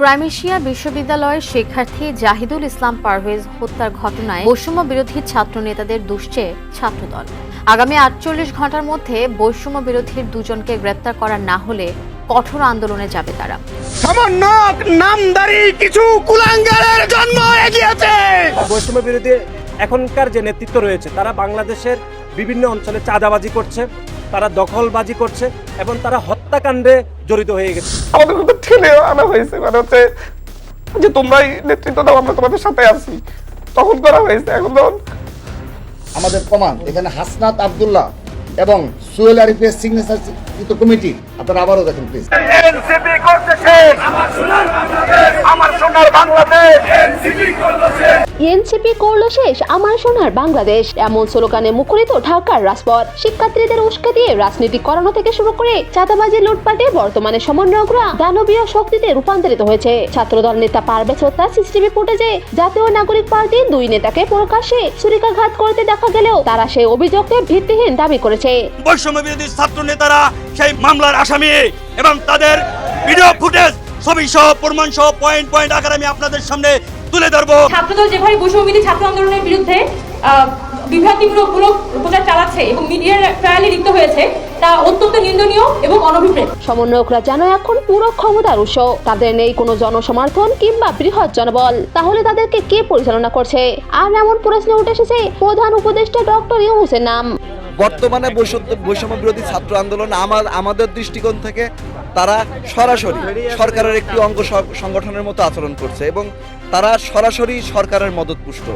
প্রাইমেশিয়া বিশ্ববিদ্যালয়ের শিক্ষার্থী জাহিদুল ইসলাম পারভেজ হত্যার ঘটনায় বৈষম্য বিরোধী ছাত্র নেতাদের দুষছে ছাত্রদল। আগামী আটচল্লিশ ঘণ্টার মধ্যে বৈষম্য বিরোধীর দুজনকে গ্রেপ্তার করা না হলে কঠোর আন্দোলনে যাবে তারা। সামান্য নামদারি কিছু কুলাঙ্গারের জন্ম এগিয়েছে। বৈষম্য বিরোধী এখনকার যে নেতৃত্ব রয়েছে তারা বাংলাদেশের বিভিন্ন অঞ্চলে চাঁদাবাজি করছে তারা দখলবাজি করছে এবং তারা হত্যাকাণ্ডে জড়িত হয়ে গেছে। আমাদের কিন্তু ঠেলে আনা হয়েছে মানে হচ্ছে যে তোমরাই নেতৃত্ব দাও আমরা তোমাদের সাথে আছি। তখন করা হয়েছে এখন যখন আমাদের প্রমাণ এখানে হাসনাত আব্দুল্লাহ এবং সোহেল আরিফের সিগনেচার কমিটি। আপনারা আবারও দেখেন প্লিজ এনসিপি করতেছে। আমার সোনার বাংলাদেশ এনসিপি করল শেষ, আমার সোনার বাংলাদেশ। এমন স্লোগানে মুখরিত ঢাকার রাজপথ। শিক্ষার্থীদের উস্কে দিয়ে রাজনীতি করানো থেকে শুরু করে চাঁদাবাজি লুটপাটে বর্তমানে সমন্বয়করা দানবীয় শক্তিতে রূপান্তরিত হয়েছে। ছাত্রদল নেতা পারভেজ হত্যা সিসিটিভি ফুটেজে। জাতীয় নাগরিক পার্টি দুই নেতাকে প্রকাশ্যে ছুরিকাঘাত করতে দেখা গেলেও তারা সেই অভিযোগকে ভিত্তিহীন দাবি করেছে। বৈষম্য বিরোধী ছাত্র নেতারা সেই মামলার আসামি এবং তাদের ভিডিও ফুটেজ ছবি সহ প্রমাণ সহ পয়েন্ট পয়েন্ট আকারে আমি আপনাদের সামনে তুলে ধরবো। ছাত্রদল যেভাবে বৈষম্যবিধি ছাত্র আন্দোলনের বিরুদ্ধে বিভ্রান্তিমূলক প্রচার চালাচ্ছে এবং মিডিয়ার ট্রায়ালে লিপ্ত হয়েছে তা অত্যন্ত নিন্দনীয় এবং অনভিপ্রেত। সমন্বয়করা যেন এখন পুরো ক্ষমতার উৎস। তাদের নেই কোনো জনসমর্থন কিংবা বৃহৎ জনবল। তাহলে তাদেরকে কে পরিচালনা করছে? আর এমন প্রশ্ন উঠে এসেছে প্রধান উপদেষ্টা ডক্টর ইউনুসের নাম। বর্তমানে বৈষম্য বৈষম্য বিরোধী ছাত্র আন্দোলন আমার আমাদের দৃষ্টিকোণ থেকে তারা সরাসরি সরকারের একটি অঙ্গ সংগঠনের মতো আচরণ করছে এবং তারা সরাসরি সরকারের মদতপুষ্ট।